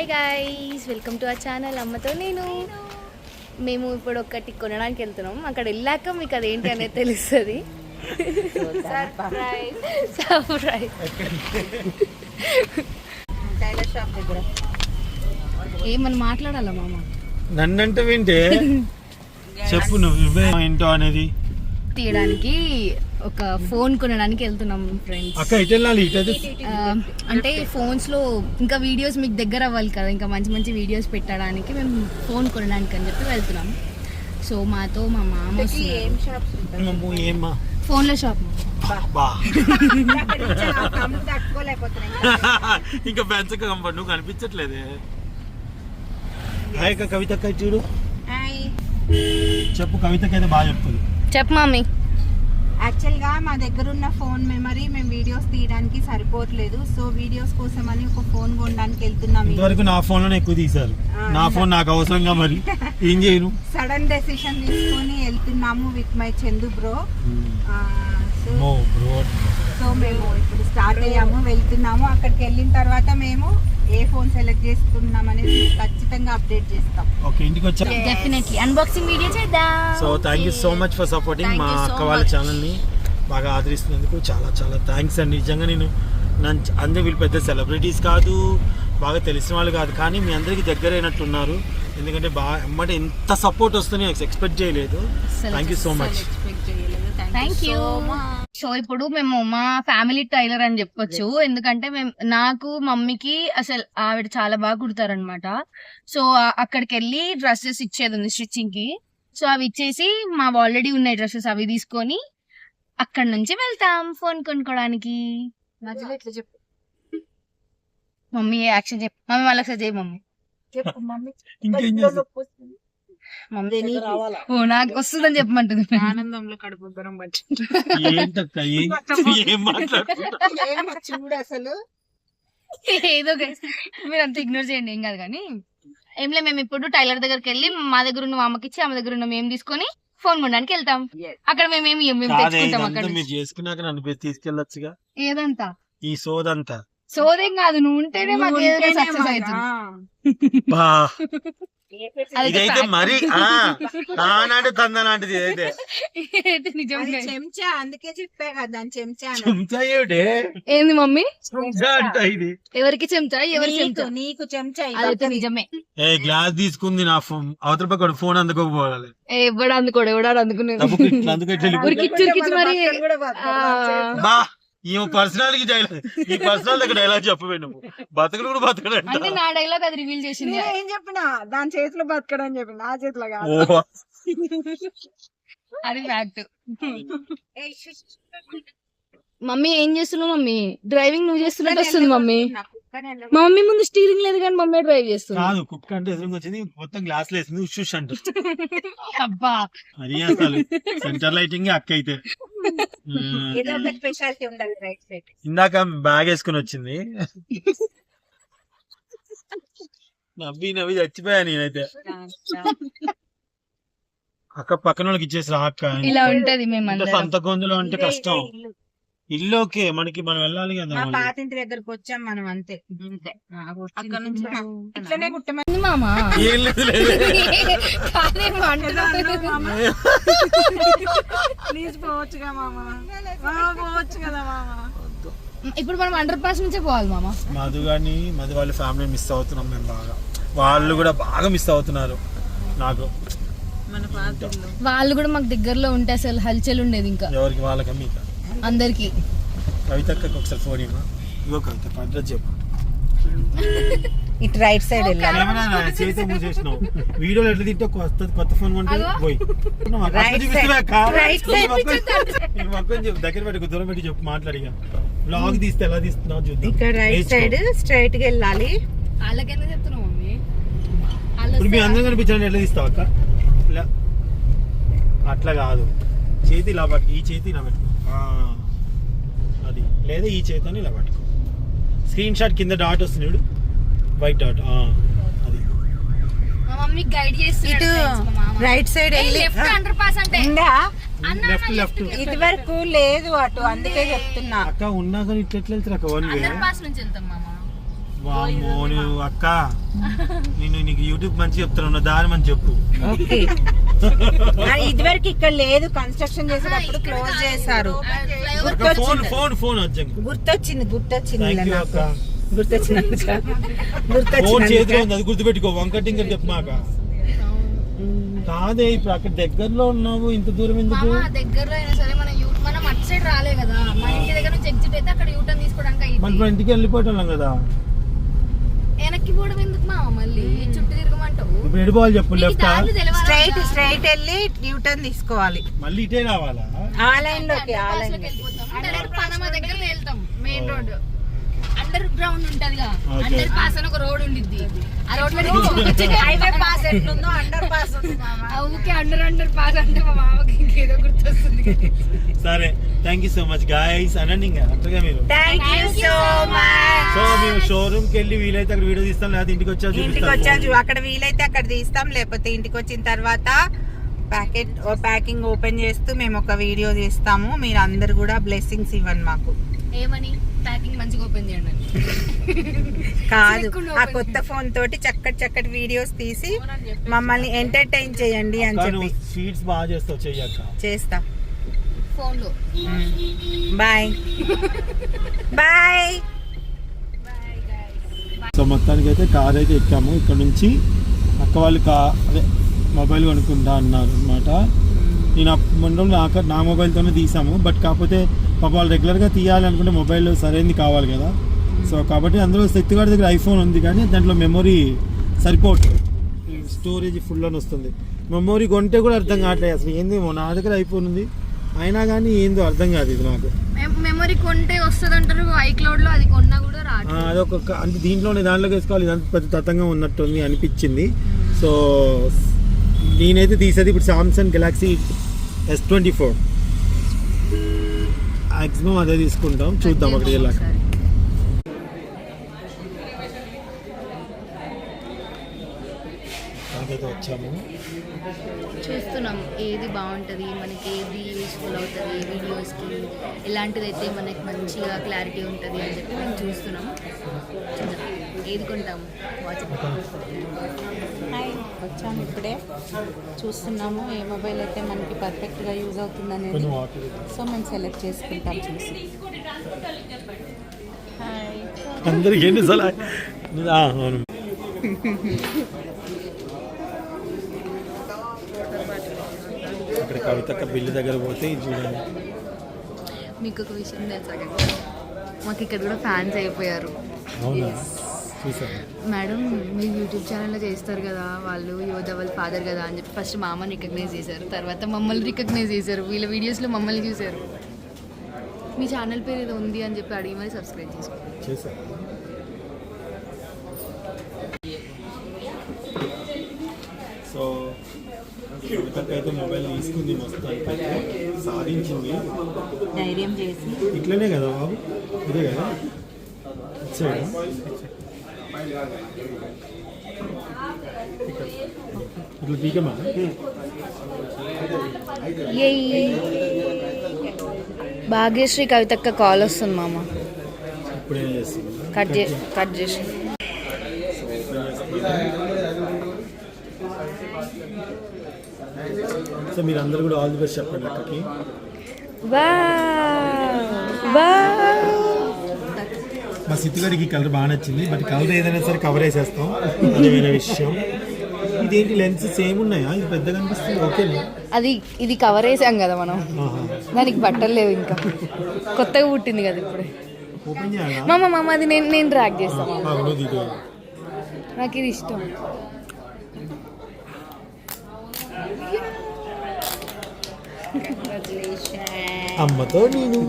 Hi guys welcome to our channel అమ్మతో నేను. మేము ఇప్పుడు ఒకటి కొనడానికి వెళ్తున్నాం. అక్కడ వెళ్ళాక మీకు అదేంటి అనేది తెలుస్తుంది. సర్ప్రైజ్ సర్ప్రైజ్ టైలర్ షాప్ దగ్గర. ఏమని మాట్లాడాలా మామ? నన్నంటే వింటే? చెప్పు నువ్వు ఏంటో అనేది. తీయడానికి ఒక ఫోన్ కొనడానికి వెళ్తున్నాం ఫ్రెండ్స్ అంటే ఫోన్స్లో ఇంకా వీడియోస్ మీకు దగ్గర అవ్వాలి కదా ఇంకా మంచి మంచి వీడియోస్ పెట్టడానికి మేము ఫోన్ కొనడానికి అని చెప్పి వెళ్తున్నాం. సో మాతో మా మామ ఫోన్లో షాప్ ఇంకా పెంచక నువ్వు కనిపించట్లేదే. హాయ్ కవిత చూడు. హాయ్ చెప్పు కవితకి అయితే బాగా చెప్తుంది. చెప్పు మమ్మీ యాక్చువల్గా మా దగ్గర ఉన్న ఫోన్ మెమరీ మేము వీడియోస్ తీయడానికి సరిపోవట్లేదు. సో వీడియోస్ కోసం అని ఒక ఫోన్ కొనడానికి వెళ్తున్నాం ఇంతవరకు నా ఫోన్లోనే ఎక్కువ తీశారు. ఆ, నా ఫోన్ నాకు అవసరంగా మరి. ఏం చేయను? సడన్ డెసిషన్ తీసుకొని వెళ్తున్నాము with my Chandu bro so bro so మేము ఇప్పుడు స్టార్ట్ అయ్యాము వెళ్తున్నాము. అక్కడికి వెళ్ళిన తర్వాత మేము ఏ ఫోన్ సెలెక్ట్ చేసుకున్నాం అనేది ఖచ్చితంగా అప్డేట్ చేస్తాం. ఓకే ఇంటికి వచ్చా? డెఫినెట్లీ అన్బాక్సింగ్ వీడియో చేద్దాం. So thank you so much for supporting మా అక్క వాళ్ళ much. ఛానల్ని బాగా ఆదరిస్తున్నందుకు చాలా చాలా థ్యాంక్స్ అండి. నిజంగా నేను నన్ను అందరూ వీళ్ళు పెద్ద సెలబ్రిటీస్ కాదు బాగా తెలిసిన వాళ్ళు కాదు కానీ మీ అందరికీ దగ్గర అయినట్టున్నారు. ఎందుకంటే బాగా ఎమ్మటే ఎంత సపోర్ట్ వస్తుందో ఎక్స్పెక్ట్ చేయలేదు. Thank you so much thank you so ఇప్పుడు మేము మా ఫ్యామిలీ టైలర్ అని చెప్పొచ్చు. ఎందుకంటే మేము నాకు మమ్మీకి అసలు ఆవిడ చాలా బాగా కుడతారనమాట సో అక్కడికి వెళ్ళి డ్రెస్సెస్ ఇచ్చేది ఉంది స్టిచ్చింగ్కి సో అవి ఇచ్చేసి మా ఆల్రెడీ ఉన్నాయి డ్రెస్సెస్ అవి తీసుకొని అక్కడ నుంచి వెళ్తాం ఫోన్ కొనుక్కోడానికి. చెప్పు. మమ్మీ యాక్షన్ చెప్పు మమ్మీ వాళ్ళకి చేయి మమ్మీ. చెప్పు మమ్మీ. ఇంకేం చేస్తావు? మమ్మీ ఓ నాకు వస్తుందని చెప్పమంటుంది. ఆనందంలో కడుపు చూడు అసలు? ఏదో మీరు అంత ఇగ్నోర్ చేయండి ఏం కాదు కానీ. ఏం లేదు మేము ఇప్పుడు టైలర్ దగ్గరికి వెళ్ళి మా దగ్గర ఉన్న మా అమ్మకి ఇచ్చి ఆమె దగ్గర ఉన్న మేము తీసుకొని ఫోన్ కొనడానికి వెళ్తాం. అక్కడ మేము ఏమి మేము తెచ్చుకుంటాం అక్కడ. మీరు చేసుకున్నాక నన్ను తీసుకెళ్ళొచ్చుగా? ఏదంతా? ఈ సోదంతా? సోదేం కాదు నువ్వు ఉంటేనే మాకు ఏదైనా సక్సెస్ అవుతుంది. ఇదైతే. మరి ఆ ఆనాడు తందనాటిది ఇదైతే. చెంచా అందుకే చెప్పా కదా చెంచా. చెంచా ఏమిటే? ఏంది మమ్మీ? చెంచా అంట ఇది. ఎవరికి చెంచా? ఎవరి నీకు చెంచా? నీకు చెంచా ఇది అదైతే ఒకటి. నిజమే. ఏ గ్లాస్ తీసుకుంది నా ఫోన్. అవతల పక్క ఫోన్ అందుకోకపోవాలి ఏ, ఎవడు అందుకోడు ఎవడాడు అందుకునేది? అందుకు మరి బట్టలు కూడా బతకదు. ఆ, బా ఈ పర్సనాలిటీ డైలాగ్ ఈ పర్సనల్ దగ్గర డైలాగ్ చెప్పవే నువ్వు. బతకడు కూడా బతకడంట అంటే నా డైలాగ్ అది రివీల్ చేసింది. నేను ఏం చెప్పినా? దాని చేతిలో బతకడని చెప్పి నా చేతిలో కాదు. అది ఫ్యాక్ట్. మమ్మీ ఏం చేస్తున్నావు మమ్మీ? డ్రైవింగ్ నువ్వు చేస్తున్నట్టు వస్తుంది మమ్మీ. మా మమ్మీ ముందు స్టీరింగ్ లేదు కానీ మమ్మీ డ్రైవ్ చేస్తుంది. కాదు కుక్క అంటే ఎదురుగా వచ్చింది మొత్తం గ్లాస్ వేసింది ఉషుష్ అంట. అబ్బా. అది అసలు సెంటర్ లైటింగ్ అక్క అయితే. ఏదో ఒక స్పెషాలిటీ ఉండాలి రైట్ సైడ్. ఇందాక బ్యాగ్ వేసుకుని వచ్చింది నవ్వి నవ్వి చచ్చిపోయా నేనైతే. అక్క పక్కన వాళ్ళకి ఇచ్చేసి రా అక్క అని. ఇలా ఉంటది మేము సంత గొంతులో అంటే కష్టం. ఇల్లు ఓకే మనకి మనం వెళ్ళాలి కదా మా మళ్ళీ. పాతింటి దగ్గరకు వచ్చాం మనం అంతే. అంతే. అక్కడ నుంచి ఇట్లనే కుట్టమని ఉంది మామా. ప్లీజ్ పోవచ్చుగా పోవచ్చు కదా మామ. ఇప్పుడు మనం అండర్ పాస్ నుంచే పోవాలి మామ. మధు గాని మధు వాళ్ళ ఫ్యామిలీ మిస్ అవుతున్నాం మేము బాగా. వాళ్ళు కూడా బాగా మిస్ అవుతున్నారు. నాకు వాళ్ళు కూడా మాకు దగ్గరలో ఉంటే అసలు హల్చల్ ఉండేది ఇంకా. ఎవరికి వాళ్ళకి మీకు అందరికి. కవితక్కకి ఒకసారి ఫోన్ ఇవ్వ. ఇగో కవిత అడ్రస్ చెప్పు. ఇటు రైట్ సైడ్ వెళ్ళాలి. చేతితో మూసేసినావు. వీడియోలో ఎట్లా తింటే కొత్త కొత్త ఫోన్ కొంటే. పోయి. దగ్గర పెట్టి దూరం పెట్టి చెప్పు మాట్లాడిగా. బ్లాగ్ తీస్తే ఎలా తీస్తున్నావు చూద్దాం. ఇక్కడ రైట్. సైడ్ స్ట్రైట్గా వెళ్ళాలి. వాళ్ళకెందుకు చెప్తున్నావు మమ్మీ? ఇప్పుడు మీ అందరం కనిపించాలని ఎట్లా తీస్తావు అక్క? అట్లా కాదు. చేతి ఇలా పట్టు ఈ చేతి ఇలా పెట్టుకో అది. లేదా ఈ చేతి ఇలా పట్టుకో. స్క్రీన్ షాట్ కింద డాట్ వస్తుంది చూడు. వైట్ డాట్ అది. మా మమ్మీ గైడ్ ఇటు. రైట్ సైడ్ వెళ్ళి లెఫ్ట్ అండర్ పాస్ అంటే. ఉందా? అన్న, లెఫ్ట్. ఇది వరకు లేదు అటు అందుకే చెప్తున్నా. అక్క ఉన్నా కానీ ఇట్లా ఎట్లా వెళ్తారు అక్క? వన్ వే అండర్ పాస్ నుంచి వెళ్తాం మామ. వామ్మో నువ్వు అక్క నేను నీకు యూట్యూబ్ మంచి చెప్తాను దాని మంచి చెప్పు. ఓకే. ఇదివరకు ఇక్కడ లేదు. కన్స్ట్రక్షన్ చేసేటప్పుడు క్లోజ్ చేశారు. గుర్తొచ్చింది. గుర్తొచ్చింది ఉంది అది గుర్తుపెట్టుకో. వంకటింగ్ అని చెప్పమాక కాదే ఇప్పుడు అక్కడ దగ్గరలో ఉన్నావు ఇంత దూరం ఎందుకు? మామ దగ్గరలో అయినా సరే మన యూ మనం అటు సైడ్ రాలే కదా. మన ఇంటి దగ్గర నుంచి ఎగ్జిట్ అయితే అక్కడ యూటర్న్ తీసుకోవడానికి మన ఇంటికి వెళ్ళిపోతున్నాం కదా. వెనక్కి పోవడం ఎందుకు మామ మళ్ళీ? ఇప్పుడు ఎడిపోవాలి చెప్పు? Left straight? స్ట్రైట్ వెళ్ళి యూటర్న్ తీసుకోవాలి. మళ్ళీ ఇటే రావాలా? ఆ లైన్లోకి ఆ లైన్ పనమా దగ్గర వెళ్తాం మెయిన్ రోడ్ అండర్ గ్రౌండ్ ఉంటదిగా. అండర్ పాస్ అని ఒక రోడ్ ఉండిద్ది. ఆ రోడ్లో హైవే పాస్ ఎట్లుందో అండర్ పాస్ ఉంది మామ. ఆ ఊకే అండర్ అండర్ పాస్ అంటే మా మామకి ఇంకేదో గుర్తొస్తుంది. సరే thank you so much guys అనండి ఇంకా అంతగా మీరు. Thank you so much so మేము షోరూమ్కి వెళ్ళి వీలైతే అక్కడ వీడియో తీస్తాం లేదా ఇంటికి వచ్చా ఇంటికి వచ్చాక అక్కడ వీలైతే అక్కడ తీస్తాం లేకపోతే ఇంటికి వచ్చిన తర్వాత ప్యాకెట్ ప్యాకింగ్ ఓపెన్ చేస్తూ మేము ఒక వీడియో తీస్తాము. మీరు అందరు కూడా బ్లెస్సింగ్స్ ఇవ్వండి మాకు. ఏమని? ప్యాకింగ్ మంచిగా ఓపెన్ చేయండి. అని. కాదు ఆ కొత్త ఫోన్ తోటి చక్కటి చక్కటి వీడియోస్ తీసి మమ్మల్ని ఎంటర్టైన్ చేయండి అని చెప్పి. స్వీట్స్ బాగా చేస్తావు చెయ్యక్క చేస్తా. ఫోన్లో బాయ్. బాయ్. సో మొత్తానికి అయితే కార్ అయితే ఎక్కాము. ఇక్కడ నుంచి అక్క వాళ్ళు కా అదే మొబైల్ కొనుక్కుంటా అన్నారు అనమాట నేను మొన్న నా నా మొబైల్తోనే తీసాము. బట్ కాకపోతే పాప వాళ్ళు రెగ్యులర్గా తీయాలి అనుకుంటే మొబైల్ సరైనది కావాలి కదా. సో కాబట్టి అందులో శక్తిగాడి దగ్గర ఐఫోన్ ఉంది కానీ దాంట్లో మెమొరీ సరిపోవట్లేదు స్టోరేజ్ ఫుల్ అని వస్తుంది. మెమొరీ కొంటే కూడా అర్థం కావట్లేదు అసలు. ఏందేమో నా దగ్గర ఐఫోన్ ఉంది. అయినా కానీ ఏందో అర్థం కాదు ఇది నాకు. మెమరీ కొంటే వస్తుంది అంటారు ఐక్లౌడ్లో అది కొన్నా కూడా రావట్లేదు అదొక అంటే దీంట్లోనే దాంట్లోకి వేసుకోవాలి. ఇదంతా పెద్ద తతంగా ఉన్నట్టుంది అనిపించింది. సో నేనైతే తీసేది. ఇప్పుడు Samsung Galaxy S twenty four maximum అదే తీసుకుంటాం. చూద్దాం అక్కడికి వెళ్ళాక. వచ్చాము. చూస్తున్నాం. ఏది బాగుంటుంది? మనకి ఏది యూస్ఫుల్ అవుతుంది? ఎలాంటిదైతే మనకి మంచిగా క్లారిటీ ఉంటుంది అని చెప్పి మేము చూస్తున్నాం. ఏది కొంటాము? వాచ్. హాయ్ వచ్చాము ఇప్పుడే. చూస్తున్నాము. ఏ మొబైల్ అయితే మనకి పర్ఫెక్ట్గా యూజ్ అవుతుంది అనేది కొంచెం వాటర్ సో మేము సెలెక్ట్ చేసుకుంటాం చూసి. హాయ్ అందరికి అవును. అక్కడ కవితక్క బిల్లు దగ్గర పోతే ఇది చూడండి. మీకు ఒక విషయం తెలుసా కదా? మాకు ఇక్కడ కూడా ఫ్యాన్స్ అయిపోయారు. మేడం మీరు యూట్యూబ్ ఛానల్లో చేస్తారు కదా వాళ్ళు యోధ వాళ్ళ ఫాదర్ కదా అని చెప్పి ఫస్ట్ మా అమ్మని రికగ్నైజ్ చేశారు. తర్వాత మమ్మల్ని రికగ్నైజ్ చేశారు. వీళ్ళ వీడియోస్లో మమ్మల్ని చూశారు. మీ ఛానల్ పేరు ఏదో ఉంది అని చెప్పి అడిగి మరి సబ్స్క్రైబ్ చేసుకోండి చేశాను సో అయితే మొబైల్ తీసుకుంది మొత్తానికి సాధించింది. ధైర్యం చేసి. ఇట్లనే కదా బాబు? ఇదే కదా? ఇచ్చాడు ఇట్లా పీకమా? భాగ్యశ్రీ కవితక్క కాల్ వస్తుంది మామ. ఇప్పుడు ఏం చేస్తుంది కట్ చే కట్ చేసి. సో మీరు అందరు కూడా ఆల్ ది బెస్ట్ చెప్పండి అక్కకి. మా ఈ కలర్ బాగా నచ్చింది బట్ కలర్ ఏదైనా సరే కవర్ వేసేస్తాం అది వేరే విషయం. ఇదేంటి లెన్స్ సేమ్ ఉన్నాయా? ఇది పెద్దగా అనిపిస్తుంది ఓకేనా అది ఇది కవర్ వేసాం కదా మనం. దానికి బట్టలు లేవు ఇంకా. కొత్తగా పుట్టింది కదా ఇప్పుడే. మామ మామ అది నేను నేను ట్రాక్ చేస్తాను నాకు ఇది ఇష్టం. అమ్మతో నేను.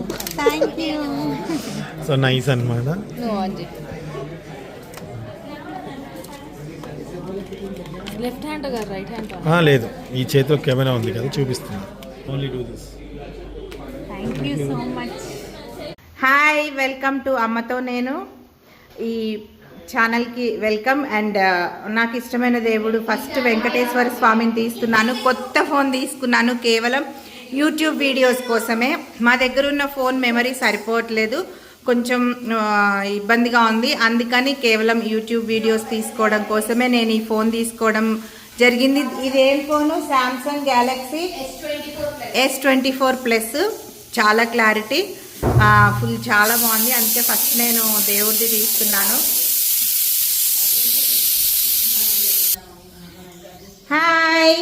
సో నైస్ చేయి లెఫ్ట్ హ్యాండ్ కదా రైట్ హ్యాండ్ లేదు. ఈ చేతిలో కెమెరా ఉంది కదా చూపిస్తుంది only do this thank you so much hi welcome to అమ్మతో నేను. ఈ ఛానల్కి వెల్కమ్ అండ్ నాకు ఇష్టమైన దేవుడు ఫస్ట్ వెంకటేశ్వర స్వామిని తీస్తున్నాను. కొత్త ఫోన్ తీసుకున్నాను కేవలం యూట్యూబ్ వీడియోస్ కోసమే. మా దగ్గర ఉన్న ఫోన్ మెమరీ సరిపోవట్లేదు. కొంచెం ఇబ్బందిగా ఉంది. అందుకని కేవలం యూట్యూబ్ వీడియోస్ తీసుకోవడం కోసమే నేను ఈ ఫోన్ తీసుకోవడం జరిగింది. ఇదేం phone Samsung Galaxy S twenty four plus చాలా క్లారిటీ ఫుల్ చాలా బాగుంది. అందుకే ఫస్ట్ నేను దేవుడిది తీసుకున్నాను. హాయ్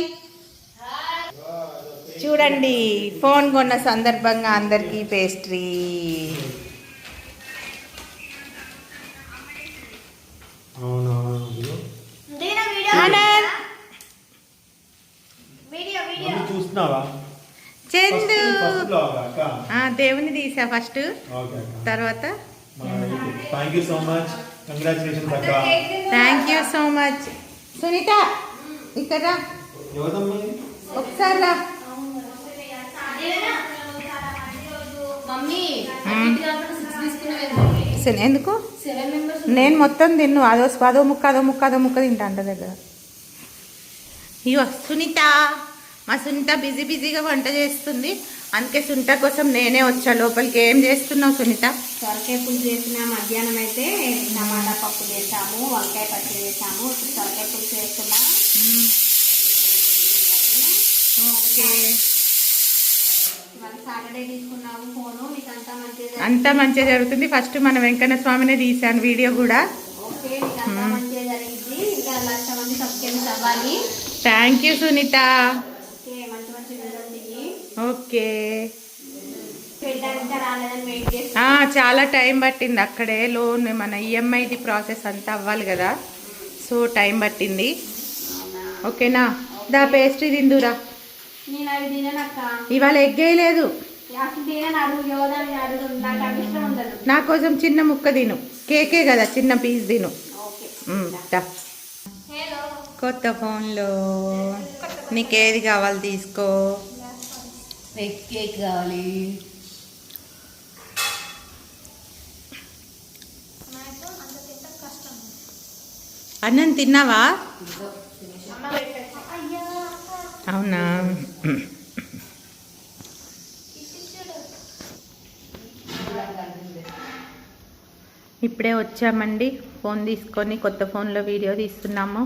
చూడండి ఫోన్ కొన్న సందర్భంగా అందరికీ పేస్ట్రీ. చందు! దేవుని తీసా ఫస్ట్. తర్వాత? Thank you so much congratulations అక్క. Thank you so much Sunitha ఇక్కడ ఒకసారి రా మమ్మీ మ్మ్. తీసుకునేది సరే ఎందుకు? నేను మొత్తం తిన్ను. అదో అదో ముక్క అదో ముక్క అదో ముక్క తింటా అంట దగ్గర. ఇగో సునీత. మా సునీత బిజీ బిజీగా వంట చేస్తుంది. అందుకే సునీత కోసం నేనే వచ్చా. లోపలికి ఏం చేస్తున్నావు సునీత? సొరకాయ పులుసు చేసిన మధ్యాహ్నం అయితే టమాటా పప్పు చేసాము వంకాయ పచ్చడి చేసాము ఇప్పుడు సొరకాయ పులుసు చేస్తున్నా. ఓకే ఇవాళ సాటర్డే తీసుకున్నాము ఫోను నీకు అంతా మంచిగా జరుగుతుంది. ఫస్ట్ మన వెంకన్న స్వామినే తీశాను వీడియో కూడా. Thank you Sunitha. ఓకే చాలా టైం పట్టింది అక్కడే. లోన్ మన ఈఎంఐది ప్రాసెస్ అంతా అవ్వాలి కదా. సో టైం పట్టింది. ఓకేనా? దా పేస్ట్రీ తిందురా. ఇవాళ ఎగ్గేయలేదు నా కోసం చిన్న ముక్క తిను. కేకే కదా చిన్న పీస్ తిను. కొత్త ఫోన్లో. నీకేది కావాలి తీసుకో. ఎగ్ కేక్ కావాలి. అన్నం తిన్నావా? అవునా? ఇప్పుడే వచ్చామండి. ఫోన్ తీసుకొని కొత్త ఫోన్లో వీడియో తీస్తున్నాము.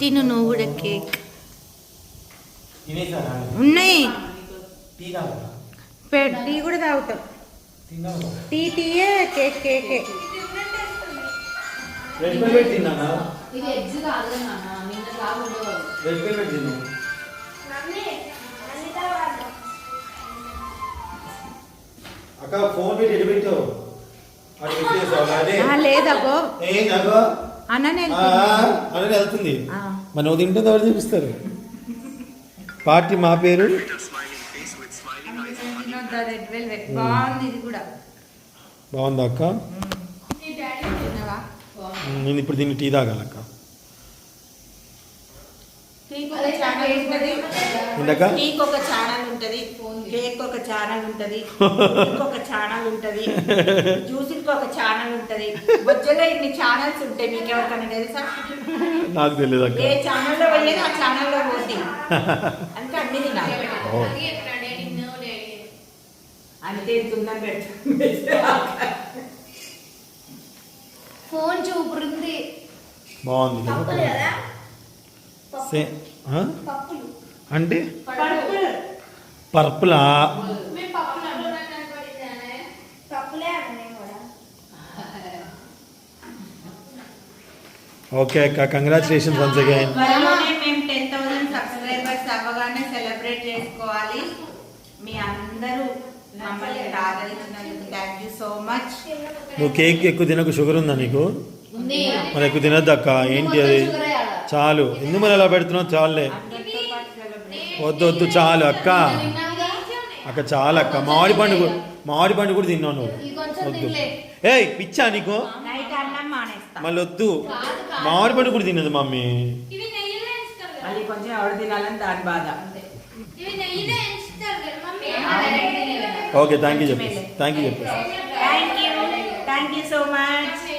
తిను నువ్వు కూడా కేక్. ఉన్నాయి. టీ కూడా తాగుతాం. టీ టీయే కేక్ కేకే. రెడ్ వెల్వెట్ తిన్నానా? ఇది ఎగ్స్ కాదు నాన్న నిన్న కాకుండా రెడ్ వెల్వెట్ తిన్నా అక్క ఫోన్ పెట్టి. ఎటు పెట్టావు అటు పెట్టేసావు అదే. ఆ, లేదబ్బో. ఏం అగో అన్ననే ఆ, అదే వెళ్తుంది. ఆ. మరి నువ్వు తింటుంది ఎవరు చూపిస్తారు? పార్టీ మా పేరు. రెడ్ వెల్వెట్ బాగుంది ఇది కూడా. బాగుందా అక్క? నేను ఇప్పుడు దీన్ని టీ తాగాలక్క. టీకి ఒక ఛానల్ ఉంటుంది. ఇందాక? టీకి ఒక ఛానల్ ఉంటుంది. కేక్ ఒక ఛానల్ ఉంటుంది. ఒక ఛానల్ ఉంటుంది. జ్యూసింగ్ ఒక ఛానల్ ఉంటుంది. బొజ్జలో ఇన్ని ఛానల్స్ ఉంటాయి మీకు ఎవరికైనా తెలుసా? నాకు తెలియదు అక్క. ఏ ఛానల్లో పోయేది ఆ ఛానల్లో పోతే అంటే అన్ని తినాలి. అంతే ఫోన్ చూపురుంది. బాగుంది. అంటే? పర్పులా? ఓకే అక్క కంగ్రాచులేషన్స్ వన్స్ అగైన్ మేము టెన్ థౌసండ్ సబ్స్క్రైబర్స్ అవ్వగానే సెలబ్రేట్ చేసుకోవాలి మీ అందరూ మమ్మల్ని ఇక్కడ ఆదరించినందుకు థ్యాంక్ యూ సో మచ్ నువ్వు కేక్ ఎక్కువ తినకు షుగర్ ఉందా నీకు? ఉంది. మరి ఎక్కువ తినద్దు అక్క ఏంటి అది? చాలు. ఎందుకు మరి అలా పెడుతున్నావు? చాలులే. వద్దు వద్దు చాలు అక్క. అక్క చాలు అక్క. మామిడి పండు కూడా- మామిడి పండు కూడా తిన్నావు నువ్వు. వద్దు. ఏయ్ పిచ్చా నీకు? నైట్ అన్నం మానేస్తా. మళ్ళీ వద్దు. మామిడి పండు కూడా తినదు మమ్మీ. కొంచెం ఎవరు తినాలని దాని బాధ. ఓకే థ్యాంక్ యూ చెప్పేసి థ్యాంక్ యూ చెప్పేసి thank you thank you so much